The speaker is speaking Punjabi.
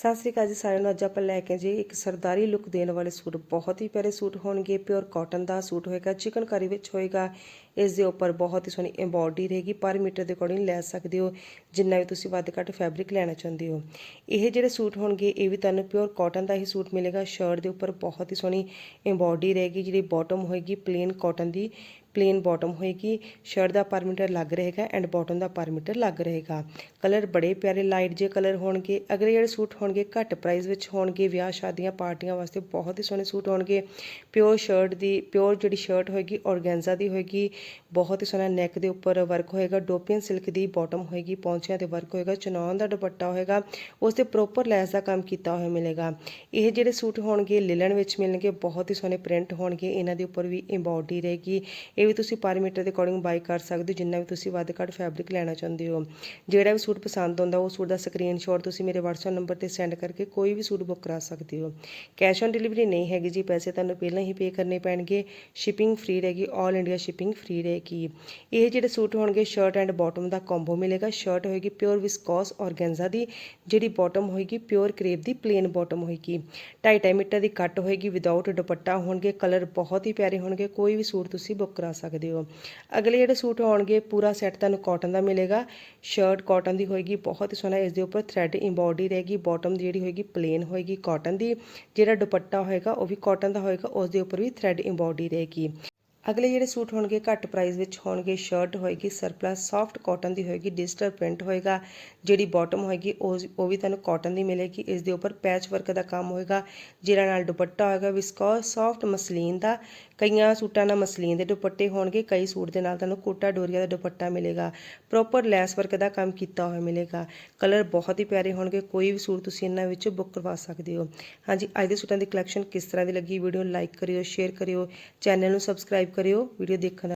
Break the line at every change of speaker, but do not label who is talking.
ਸਤਿ ਸ੍ਰੀ ਅਕਾਲ ਜੀ ਸਾਰਿਆਂ ਨੂੰ। ਅੱਜ ਆਪਾਂ ਲੈ ਕੇ ਜੀ ਇੱਕ ਸਰਦਾਰੀ ਲੁੱਕ ਦੇਣ ਵਾਲੇ ਸੂਟ। ਬਹੁਤ ਹੀ ਪਿਆਰੇ ਸੂਟ ਹੋਣਗੇ। ਪਿਓਰ ਕਾਟਨ ਦਾ ਸੂਟ ਹੋਏਗਾ, ਚਿਕਨਕਾਰੀ ਵਿੱਚ ਹੋਏਗਾ। ਇਸ ਦੇ ਉੱਪਰ ਬਹੁਤ ਹੀ ਸੋਹਣੀ ਐਮਬੋਡੀ ਰਹੇਗੀ। ਪਰ ਮੀਟਰ ਦੇ ਅਕੋਰਡਿੰਗ ਲੈ ਸਕਦੇ ਹੋ, ਜਿੰਨਾ ਵੀ ਤੁਸੀਂ ਵੱਧ ਘੱਟ ਫੈਬਰਿਕ ਲੈਣਾ ਚਾਹੁੰਦੇ ਹੋ। ਇਹ ਜਿਹੜੇ ਸੂਟ ਹੋਣਗੇ, ਇਹ ਵੀ ਤੁਹਾਨੂੰ ਪਿਓਰ ਕਾਟਨ ਦਾ ਹੀ ਸੂਟ ਮਿਲੇਗਾ। ਸ਼ਰਟ ਦੇ ਉੱਪਰ ਬਹੁਤ ਹੀ ਸੋਹਣੀ ਐਮਬੋਡੀ ਰਹੇਗੀ, ਜਿਹੜੀ ਬਾਟਮ ਹੋਏਗੀ ਪਲੇਨ ਕਾਟਨ ਦੀ। ਪਲੇਨ ਬਾਟਮ ਹੋਏਗੀ। ਸ਼ਰਟ ਦਾ ਪਰ ਮੀਟਰ ਲੱਗ ਰਹੇਗਾ ਐਂਡ ਬਾਟਮ ਦਾ ਪਰ ਮੀਟਰ ਲੱਗ ਰਹੇਗਾ। ਕਲਰ ਬੜੇ ਪਿਆਰੇ ਲਾਈਟ ਜੇ ਕਲਰ ਹੋਣਗੇ। ਅਗਲੇ ਜਿਹੜੇ ਸੂਟ ਹੋਣਗੇ ਘੱਟ ਪ੍ਰਾਈਸ ਵਿੱਚ ਹੋਣਗੇ। ਵਿਆਹ ਸ਼ਾਦੀਆਂ ਪਾਰਟੀਆਂ ਵਾਸਤੇ ਬਹੁਤ ਹੀ ਸੋਹਣੇ ਸੂਟ ਹੋਣਗੇ। ਪਿਓਰ ਸ਼ਰਟ ਦੀ ਪਿਓਰ ਜਿਹੜੀ ਸ਼ਰਟ ਹੋਏਗੀ ਔਰਗੈਂਜ਼ਾ ਦੀ ਹੋਏਗੀ। ਬਹੁਤ ਹੀ ਸੋਹਣਾ ਨੈਕ ਦੇ ਉੱਪਰ ਵਰਕ ਹੋਏਗਾ। ਡੋਪੀਅਨ ਸਿਲਕ ਦੀ ਬਾਟਮ ਹੋਏਗੀ। ਪੌਂਚਿਆਂ ਤੇ ਵਰਕ ਹੋਏਗਾ। ਚਨੌਨ ਦਾ ਦੁਪੱਟਾ ਹੋਏਗਾ। ਉਸ ਤੇ ਪ੍ਰੋਪਰ ਲੈਸ ਦਾ ਕੰਮ ਕੀਤਾ ਹੋਇਆ ਮਿਲੇਗਾ। ਇਹ ਜਿਹੜੇ ਸੂਟ ਹੋਣਗੇ ਲਿਲਨ ਵਿੱਚ ਮਿਲਣਗੇ। ਬਹੁਤ ਹੀ ਸੋਹਣੇ ਪ੍ਰਿੰਟ ਹੋਣਗੇ। ਇਹਨਾਂ ਦੇ ਉੱਪਰ ਵੀ ਐਮਬੋਡੀ ਰਹੇਗੀ। ਇਹ ਵੀ ਤੁਸੀਂ ਪਰ ਮੀਟਰ ਦੇ ਅਕੋਰਡਿੰਗ ਬਾਈ ਕਰ ਸਕਦੇ ਹੋ, ਜਿੰਨਾ ਵੀ ਤੁਸੀਂ ਵੱਧ ਘੱਟ ਫੈਬਰਿਕ ਲੈਣਾ ਚਾਹੁੰਦੇ ਹੋ। ਜਿਹੜਾ ਵੀ ਸੂਟ ਪਸੰਦ ਆਉਂਦਾ, ਉਹ ਸੂਟ ਦਾ ਸਕਰੀਨਸ਼ਾਟ ਤੁਸੀਂ ਮੇਰੇ WhatsApp ਨੰਬਰ ਤੇ ਸੈਂਡ ਕਰਕੇ ਕੋਈ ਵੀ ਸੂਟ ਬੁੱਕ ਕਰਾ ਸਕਦੇ ਹੋ। ਕੈਸ਼ ਔਨ ਡਿਲੀਵਰੀ ਨਹੀਂ ਹੈਗੀ ਜੀ, ਪੈਸੇ ਤੁਹਾਨੂੰ ਪਹਿਲਾਂ ਹੀ ਪੇ ਕਰਨੇ ਪੈਣਗੇ। ਸ਼ਿਪਿੰਗ ਫ੍ਰੀ ਰਹੇਗੀ 올 ਇੰਡੀਆ ਸ਼ਿਪਿੰਗ ਫ੍ਰੀ ਰਹੇਗੀ। ਇਹ ਜਿਹੜੇ ਸੂਟ ਹੋਣਗੇ ਸ਼ਰਟ ਐਂਡ ਬਾਟਮ ਦਾ ਕੰਬੋ ਮਿਲੇਗਾ। ਸ਼ਰਟ ਹੋਏਗੀ ਪਿਓਰ ਵਿਸਕੋਸ ਔਰਗੈਂਜ਼ਾ ਦੀ, ਜਿਹੜੀ ਬਾਟਮ ਹੋਏਗੀ ਪਿਓਰ ਕਰੇਪ ਦੀ ਪਲੇਨ ਬਾਟਮ ਹੋਏਗੀ। 2.5 ਮੀਟਰ ਦੀ ਕੱਟ ਹੋਏਗੀ ਵਿਦਆਊਟ ਦੁਪੱਟਾ ਹੋਣਗੇ ਕਲਰ ਬਹੁਤ ਹੀ ਪਿਆਰੇ ਹੋਣਗੇ, ਕੋਈ ਵੀ ਸੂਟ ਤੁਸੀਂ ਬੁੱਕ ਕਰਾ ਸਕਦੇ ਹੋ। ਅਗਲੇ ਜਿਹੜੇ ਸੂਟ ਆਉਣਗੇ, ਪੂਰਾ ਸੈੱਟ ਤੁਹਾਨੂੰ ਕਾਟਨ ਦਾ ਮਿਲੇਗਾ। ਸ਼ਰਟ ਕਾਟਨ ਦੀ ਹੋਏਗੀ, ਬਹੁਤ ਹੀ ਸੋਹਣਾ ਇਸ ਦੇ ਉੱਪਰ ਥ੍ਰੈਡ ਇੰਬੋਡੀ ਰਹੇਗੀ ਬਾਟਮ ਦੀ ਜਿਹੜੀ ਹੋਏਗੀ ਪਲੇਨ ਹੋਏਗੀ ਕਾਟਨ ਦੀ। ਜਿਹੜਾ ਦੁਪੱਟਾ ਹੋਏਗਾ, ਉਹ ਵੀ ਕਾਟਨ ਦਾ ਹੋਏਗਾ, ਉਸ ਦੇ ਉੱਪਰ ਵੀ ਥ੍ਰੈਡ ਇੰਬੋਡੀ ਰਹੇਗੀ। ਅਗਲੇ ਜਿਹੜੇ ਸੂਟ ਹੋਣਗੇ, ਘੱਟ ਪ੍ਰਾਈਸ ਵਿੱਚ ਹੋਣਗੇ ਸ਼ਰਟ ਹੋਏਗੀ ਸਰਪਲਸ ਸੌਫਟ ਕਾਟਨ ਦੀ ਹੋਏਗੀ ਡਿਜੀਟਲ ਪ੍ਰਿੰਟ ਹੋਏਗਾ, ਜਿਹੜੀ ਬਾਟਮ ਹੋਏਗੀ, ਉਹ ਉਹ ਵੀ ਤੁਹਾਨੂੰ ਕਾਟਨ ਦੀ ਮਿਲੇਗੀ। ਇਸ ਦੇ ਉੱਪਰ ਪੈਚ ਵਰਕ ਦਾ ਕੰਮ ਹੋਏਗਾ, ਜਿਹੜਾ ਨਾਲ ਦੁਪੱਟਾ ਹੋਏਗਾ ਵਿਸਕੋਸ ਸੌਫਟ ਮਸਲੀਨ ਦਾ। ਕਈਆਂ ਸੂਟਾਂ ਨਾਲ ਮਸਲੀਨ ਦੇ ਦੁਪੱਟੇ ਹੋਣਗੇ, ਕਈ ਸੂਟ ਦੇ ਨਾਲ ਤੁਹਾਨੂੰ ਕੋਟਾ ਡੋਰੀਆ ਦਾ ਦੁਪੱਟਾ ਮਿਲੇਗਾ। ਪ੍ਰੋਪਰ ਲੈਸ ਵਰਕ ਦਾ ਕੰਮ ਕੀਤਾ ਹੋਇਆ ਮਿਲੇਗਾ। ਕਲਰ ਬਹੁਤ ਹੀ ਪਿਆਰੇ ਹੋਣਗੇ, ਕੋਈ ਵੀ ਸੂਟ ਤੁਸੀਂ ਇਹਨਾਂ ਵਿੱਚ ਬੁੱਕ ਕਰਵਾ ਸਕਦੇ ਹੋ। ਹਾਂਜੀ, ਅੱਜ ਦੇ ਸੂਟਾਂ ਦੀ ਕਲੈਕਸ਼ਨ ਕਿਸ ਤਰ੍ਹਾਂ ਦੀ ਲੱਗੀ ਵੀਡੀਓ ਨੂੰ ਲਾਈਕ ਕਰਿਓ ਸ਼ੇਅਰ ਕਰਿਓ ਚੈਨਲ ਨੂੰ ਸਬਸਕ੍ਰਾਈਬ ਕਰਿਓ ਵੀਡੀਓ ਦੇਖਣ ਦਾ